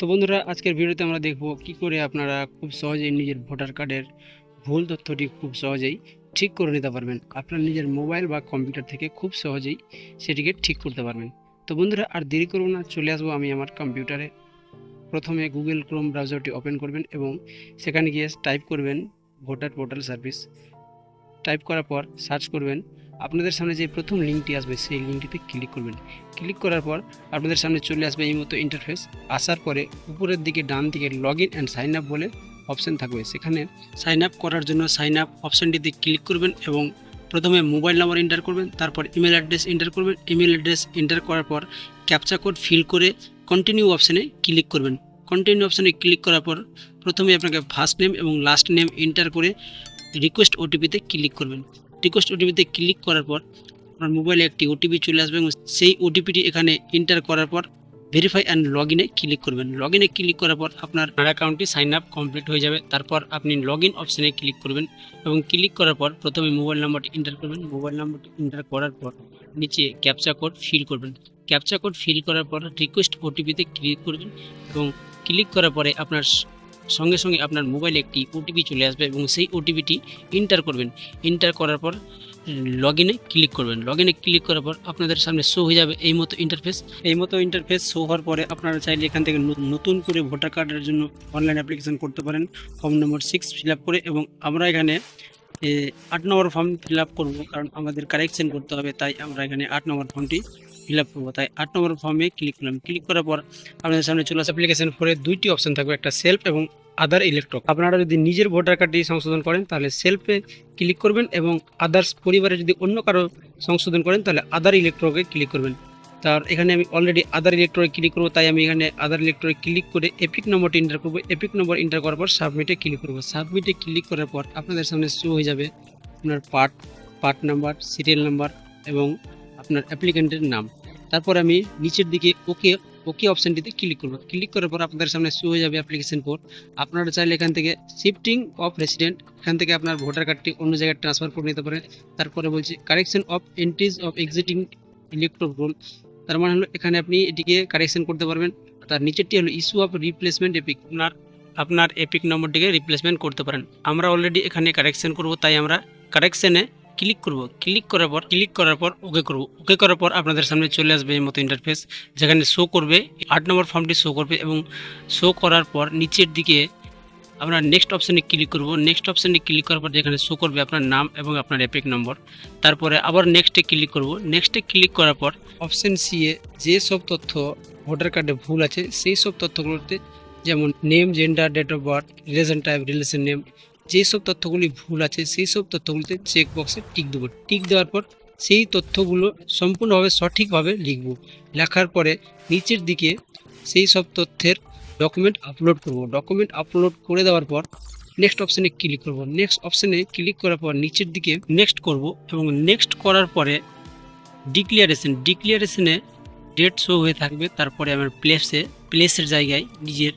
তো বন্ধুরা, আজকের ভিডিওতে আমরা দেখব কি করে আপনারা খুব সহজেই নিজের ভোটার কার্ডের ভুল তথ্যটি খুব সহজেই ঠিক করে নিতে পারবেন। আপনার নিজের মোবাইল বা কম্পিউটার থেকে খুব সহজেই সেটিকে ঠিক করতে পারবেন। তো বন্ধুরা, আর দেরি করব না, চলে আসব আমি আমার কম্পিউটারে। প্রথমে গুগল ক্রোম ব্রাউজারটি ওপেন করবেন এবং সেখানে গিয়ে টাইপ করবেন ভোটার পোর্টাল সার্ভিস। টাইপ করার পর সার্চ করবেন। আপনাদের সামনে যে প্রথম লিঙ্কটি আসবে, সেই লিঙ্কটিতে ক্লিক করবেন। ক্লিক করার পর আপনাদের সামনে চলে আসবে এই মতো ইন্টারফেস আসার পরে উপরের দিকে ডান দিকে log in and sign up বলে অপশান থাকবে। সেখানে সাইন আপ করার জন্য সাইন আপ অপশনটিতে ক্লিক করবেন এবং প্রথমে মোবাইল নাম্বার এন্টার করবেন, তারপর ইমেল অ্যাড্রেস এন্টার করবেন। ইমেল অ্যাড্রেস এন্টার করার পর ক্যাপচা কোড ফিল করে কন্টিনিউ অপশানে ক্লিক করবেন। কন্টিনিউ অপশানে ক্লিক করার পর প্রথমে আপনাকে ফার্স্ট নেম এবং লাস্ট নেম এন্টার করে রিকোয়েস্ট ওটিপিতে ক্লিক করবেন। রিকোয়েস্ট ওটিপিতে ক্লিক করার পর আপনার মোবাইলে একটি ওটিপি চলে আসবে এবং সেই ওটিপিটি এখানে এন্টার করার পর ভেরিফাই অ্যান্ড লগ ইনে ক্লিক করবেন। লগ ইনে ক্লিক করার পর আপনার অ্যাকাউন্টটি সাইন আপ কমপ্লিট হয়ে যাবে। তারপর আপনি লগ ইন অপশানে ক্লিক করবেন এবং ক্লিক করার পর প্রথমে মোবাইল নাম্বারটি এন্টার করবেন। মোবাইল নাম্বারটি এন্টার করার পর নিচে ক্যাপচা কোড ফিল করবেন। ক্যাপচা কোড ফিল করার পর রিকোয়েস্ট ওটিপিতে ক্লিক করবেন এবং ক্লিক করার পরে আপনার সঙ্গে সঙ্গে আপনার মোবাইলে একটি ওটিপি চলে আসবে এবং সেই ওটিপিটি এন্টার করবেন। এন্টার করার পর লগ ইনে ক্লিক করবেন। লগ ইনে ক্লিক করার পর আপনাদের সামনে শো হয়ে যাবে এই মতো ইন্টারফেস এই মতো ইন্টারফেস শো হওয়ার পরে আপনারা চাইলে এখান থেকে নতুন করে ভোটার কার্ডের জন্য অনলাইন অ্যাপ্লিকেশন করতে পারেন। ফর্ম নম্বর সিক্স ফিল করে এবং আমরা এখানে আট নম্বর ফর্ম ফিল আপ করব কারণ আমাদের কারেকশন করতে হবে, তাই আমরা এখানে আট নম্বর ফর্মটি ফিল আপ করব। তাই আট নম্বর ফর্মে ক্লিক করলাম। ক্লিক করার পর আপনাদের সামনে চলে আসে অ্যাপ্লিকেশন ফোরে দুইটি অপশন থাকবে, একটা সেলফ এবং আদার ইলেকট্রক আপনারা যদি নিজের ভোটার কার্ডটি সংশোধন করেন, তাহলে সেলফে ক্লিক করবেন এবং আদার্স পরিবারে যদি অন্য কারও সংশোধন করেন, তাহলে আদার ইলেকট্রকে ক্লিক করবেন। তার এখানে আমি অলরেডি আদার ইলেকট্রকে ক্লিক করব, তাই আমি এখানে আদার ইলেকট্রকে ক্লিক করে এপিক নম্বরটি এন্টার করব। এপিক নম্বর এন্টার করার পর সাবমিটে ক্লিক করব। সাবমিটে ক্লিক করার পর আপনাদের সামনে শো হয়ে যাবে আপনার part part number serial number এবং আপনার অ্যাপ্লিকেন্টের নাম। তারপর আমি নিচের দিকে ওকে ওকে অপশানটিতে ক্লিক করব। ক্লিক করার পর আপনাদের সামনে শো হয়ে যাবে অ্যাপ্লিকেশন কোড আপনারা চাইলে এখান থেকে শিফটিং অফ রেসিডেন্ট এখান থেকে আপনার ভোটার কার্ডটি অন্য জায়গায় ট্রান্সফার করে নিতে পারেন। তারপরে বলছি correction of entries of existing electoral roll তার মানে হলো এখানে আপনি এটিকে কারেকশন করতে পারবেন। তার নিচেরটি হলো ইস্যু অফ রিপ্লেসমেন্ট এপিক আপনার আপনার এপিক নম্বরটিকে রিপ্লেসমেন্ট করতে পারেন। আমরা অলরেডি এখানে কারেকশন করব, তাই আমরা কারেকশনে ক্লিক করব। ক্লিক করার পর ক্লিক করার পর ওকে করব। ওকে করার পর আপনাদের সামনে চলে আসবে এই মতো ইন্টারফেস যেখানে শো করবে, আট নম্বর ফর্মটি শো করবে এবং শো করার পর নিচের দিকে আমরা নেক্সট অপশানে ক্লিক করব। নেক্সট অপশানে ক্লিক করার পর যেখানে শো করবে আপনার নাম এবং আপনার এপিক নম্বর তারপরে আবার নেক্সটে ক্লিক করব। নেক্সটে ক্লিক করার পর অপশান সি এ যে সব তথ্য ভোটার কার্ডে ভুল আছে, সেই সব তথ্যগুলোতে যেমন name gender date of birth relation type relation name যেই সব তথ্যগুলি ভুল আছে, সেই সব তথ্যগুলিতে চেক বক্সে টিক দেবো। টিক দেওয়ার পর সেই তথ্যগুলো সম্পূর্ণভাবে সঠিকভাবে লিখব। লেখার পরে নিচের দিকে সেই সব তথ্যের ডকুমেন্ট আপলোড করব। ডকুমেন্ট আপলোড করে দেওয়ার পর নেক্সট অপশানে ক্লিক করব। নেক্সট অপশানে ক্লিক করার পর নিচের দিকে নেক্সট করব এবং নেক্সট করার পরে ডিক্লিয়ারেশন ডিক্লিয়ারেশনে ডেট শো হয়ে থাকবে। তারপরে আমার প্লেসে প্লেসের জায়গায় নিজের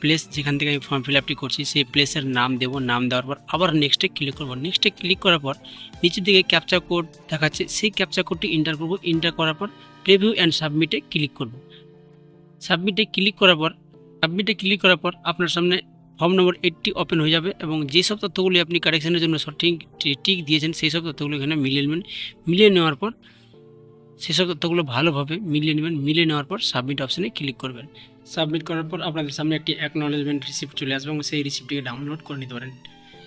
প্লেস যেখান থেকে আমি ফর্ম ফিল আপটি করছি, সেই প্লেসের নাম দেবো। নাম দেওয়ার পর আবার নেক্সটে ক্লিক করব। নেক্সটে ক্লিক করার পর নিচের দিকে ক্যাপচা কোড দেখাচ্ছে। সেই ক্যাপচা কোডটি এন্টার করব। এন্টার করার পর প্রিভিউ অ্যান্ড সাবমিটে ক্লিক করব। সাবমিটে ক্লিক করার পর সাবমিটে ক্লিক করার পর আপনার সামনে ফর্ম নম্বর এইটটি ওপেন হয়ে যাবে এবং যেসব তথ্যগুলি আপনি কারেকশনের জন্য সঠিক টিক দিয়েছেন, সেই সব তথ্যগুলো এখানে মিলিয়ে নেবেন। মিলিয়ে নেওয়ার পর সেসব তথ্যগুলো ভালোভাবে মিলিয়ে নেবেন। মিলিয়ে নেওয়ার পর সাবমিট অপশানে ক্লিক করবেন। সাবমিট করার পর আপনাদের সামনে একটি অ্যাকনলেজমেন্ট রিসিপ্ট চলে আসবে এবং সেই রিসিপ্টটিকে ডাউনলোড করে নিতে পারেন।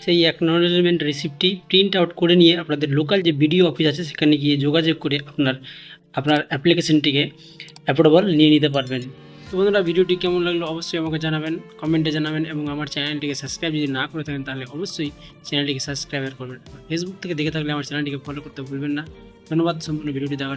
সেই অ্যাকনলেজমেন্ট রিসিপ্টটি প্রিন্ট আউট করে নিয়ে আপনাদের লোকাল যে বিডিও অফিস আছে, সেখানে গিয়ে যোগাযোগ করে আপনার আপনার অ্যাপ্লিকেশনটিকে অ্যাপ্রুভাল নিয়ে নিতে পারবেন। তো বন্ধুরা, ভিডিওটি কেমন লাগল অবশ্যই আমাকে জানাবেন কমেন্টে জানাবেন এবং আমার চ্যানেলটিকে সাবস্ক্রাইব যদি না করে থাকেন তাহলে অবশ্যই চ্যানেলটিকে সাবস্ক্রাইব করবেন। ফেসবুক থেকে দেখে থাকলে আমার চ্যানেলটিকে ফলো করতে ভুলবেন না। ধন্যবাদ, সম্পূর্ণ ভিডিওটি দেখার